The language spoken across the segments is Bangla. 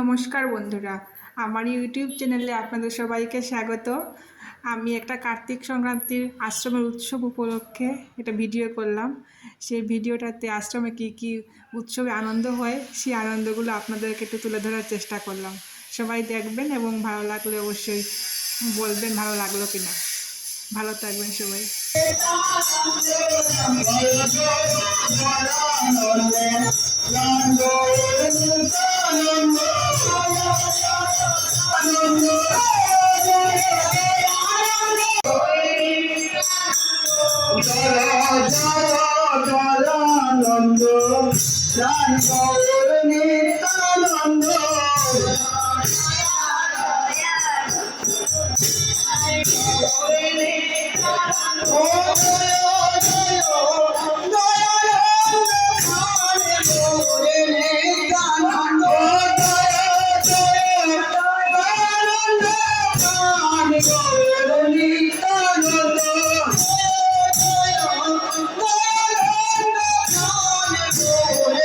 নমস্কার বন্ধুরা। আমার ইউটিউব চ্যানেলে আপনাদের সবাইকে স্বাগত। আমি একটা কার্তিক সংক্রান্তির আশ্রমের উৎসব উপলক্ষে একটা ভিডিও করলাম। সেই ভিডিওটাতে আশ্রমে কী কী উৎসবে আনন্দ হয়, সেই আনন্দগুলো আপনাদেরকে একটু তুলে ধরার চেষ্টা করলাম। সবাই দেখবেন এবং ভালো লাগলে অবশ্যই বলবেন ভালো লাগল কিনা। ভালো থাকবেন সবাই। Oh, you.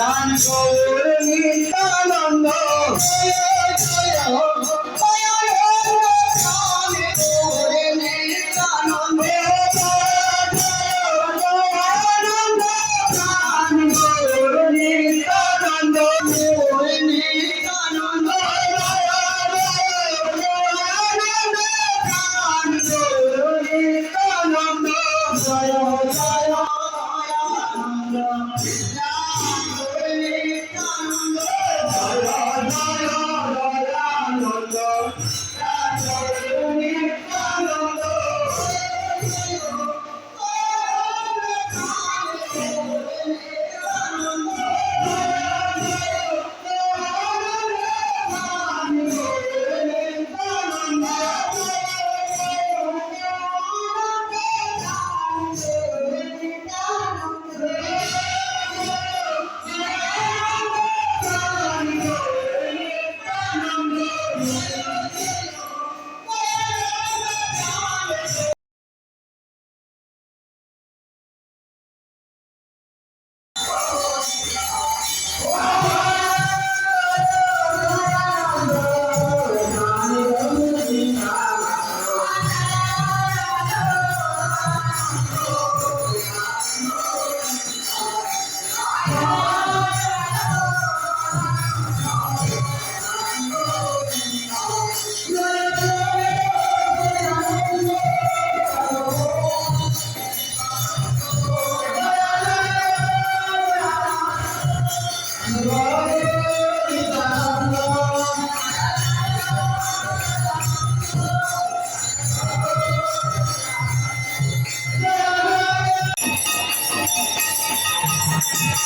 প্রাণ গৌর নিত্যানন্দ দয়ানন্দ প্রাণ গৌর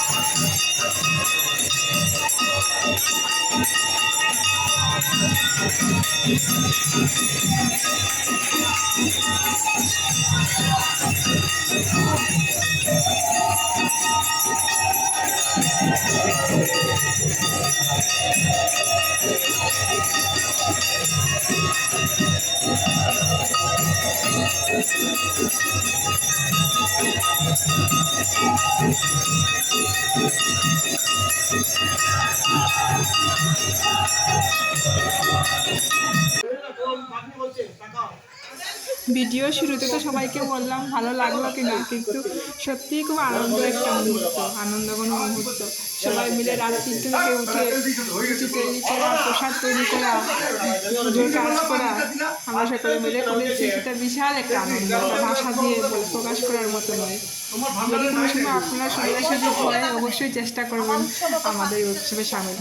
নিত্যানন্দ গৌর নিত্যানন্দ ভিডিও শুরুতে তো সবাইকে বললাম, ভালো লাগল কিনা? কিন্তু সত্যিই খুব আনন্দ একটা মুহূর্ত আনন্দ কোনো মুহূর্ত। সবাই মিলে রাত তিনটে থেকে উঠে তৈরি করা প্রসাদ তৈরি করা, পুজোর কাজ করা, আমরা সকলে মিলে করেছি। সেটা বিশাল একটা আনন্দ ভাষা দিয়ে প্রকাশ করার মতো নয়। যদি কোনো সময় আপনারা সবাই হয়, অবশ্যই চেষ্টা করবেন আমাদের উৎসবে সামিল।